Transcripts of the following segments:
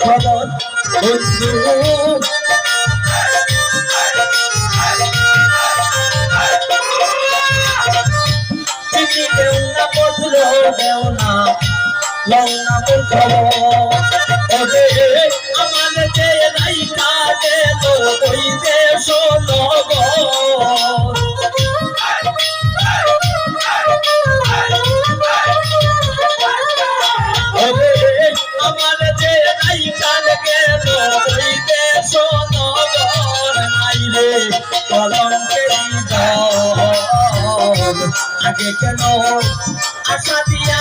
খবর বন্ধু দেও না পত্র দেও না দেও না মোর খবর আমার যে রাইকা দেশ আগে কেন? আশা দিয়া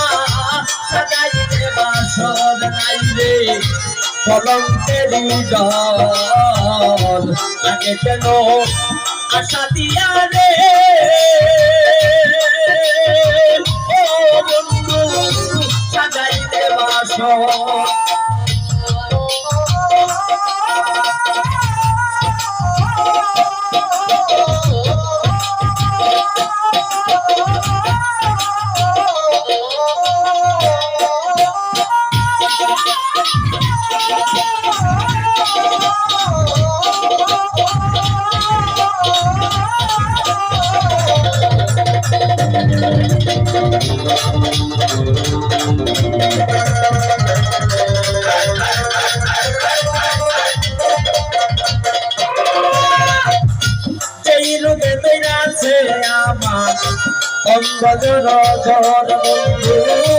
সাজাইতে বাসর নাই রে। কলঙ্কের জল আগে কেন? আশা দিয়া রে। ও বন্ধু সাজাইতে বাসর আমার অঙ্গজ রজন বন্ধু।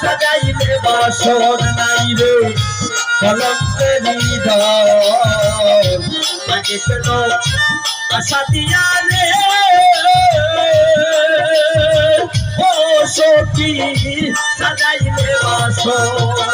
সাজাইলে বাসর নাই রে। কলঙ্কের আগে কেন আশা দিয়া রে। ও সখী সাজাইলে বাসর।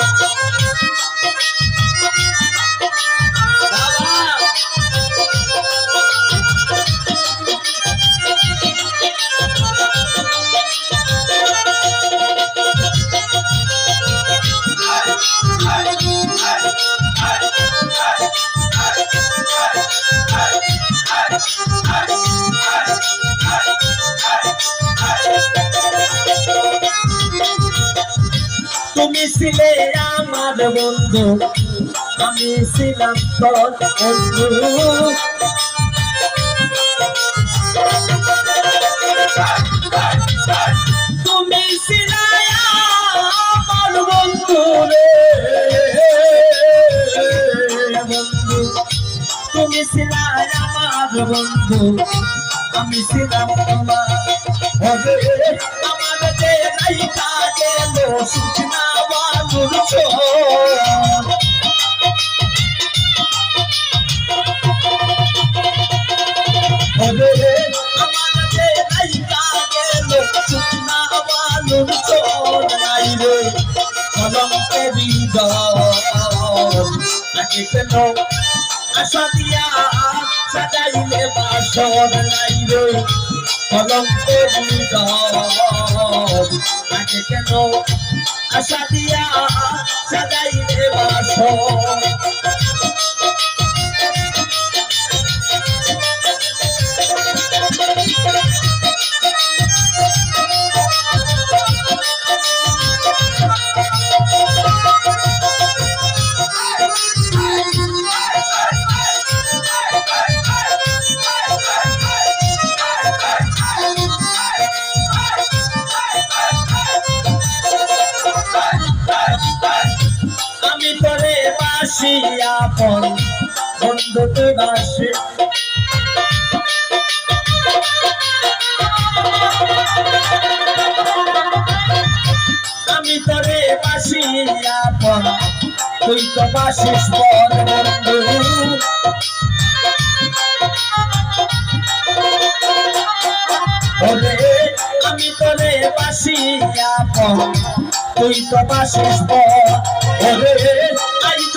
ছিলে আমার বন্ধু, আমি ছিলাম তোর বন্ধু। তুমি ছিলে আমার বন্ধু রে। বন্ধু, তুমি ছিলে আমার বন্ধু, আমি ছিলাম তোমার। যে নাই কাজে সুখনা বানুর ছোট হবে আমার যে নাই কাজে লো সুখনা বানুর ছোট নাই রে। কলঙ্কে বিদর নাকি কেন আশা দিয়া সাজাইলে বাসর নাই রে। বিদর আগে কেন আশা দিয়া বাসর আপন বন্ধু তুই বাসি। আমি তোরে বাসি আপন, তুই তো বাসিস পর বন্ধু। আমি তোরে বাসি আপন, তুই তো বাসিস পর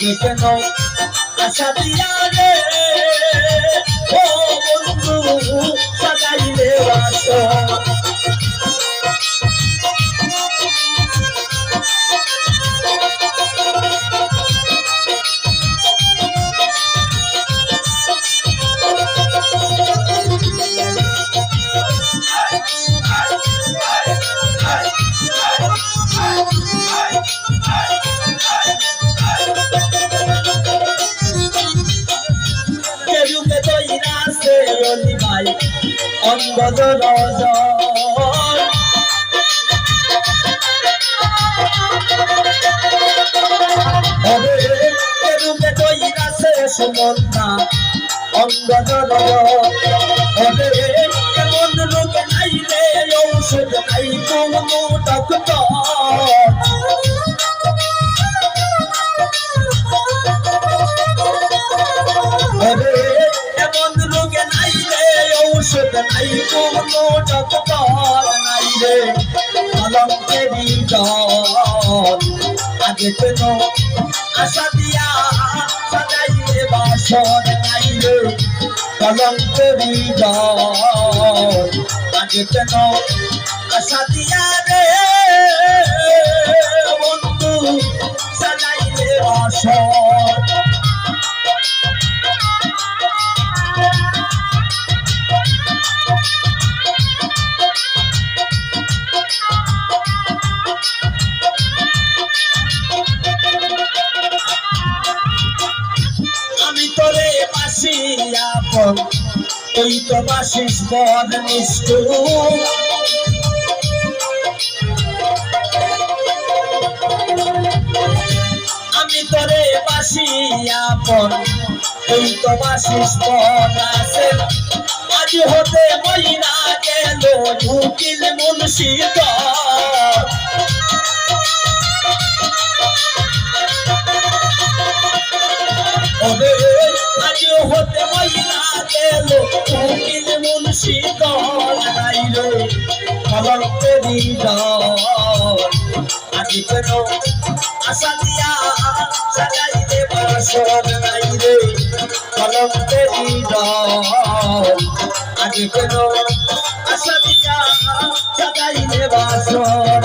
আগে কেন আশা দিয়া রে ও বন্ধু সদাই বাসর অঙ্গদ রজ কেরুকে সে সুমন্তা অঙ্গদ রজ কেমন লোক নাইলে ঔষধ নাই কোনো কোনো ডক্টর নাই রে কলঙ্কেরি জল আগে কেন আশা দিয়া সাজাইলে বাসন নাই রে কলঙ্কেরি জল আগে কেন আশা দিয়া রে বন্ধু সাজাইলে বাসন তুই তো বাসিস বদ নিষ্ঠুর। আমি তোরে বাসি আপন তুই তো বাসিস বদ আছে। আজ হতে মহিনা গেল, ঢুকিল মুন্সিদ ওরে আজ হতে মহিনা গেল। ঢুকিল মুন্সিদ নাই রে কলঙ্কেরি দল। আজ কেন আশা দিয়া সাজাইতে বাসর নাই রে কলঙ্কেরি দল। আজ কেন আশা দিয়া সাজাইতে বাসর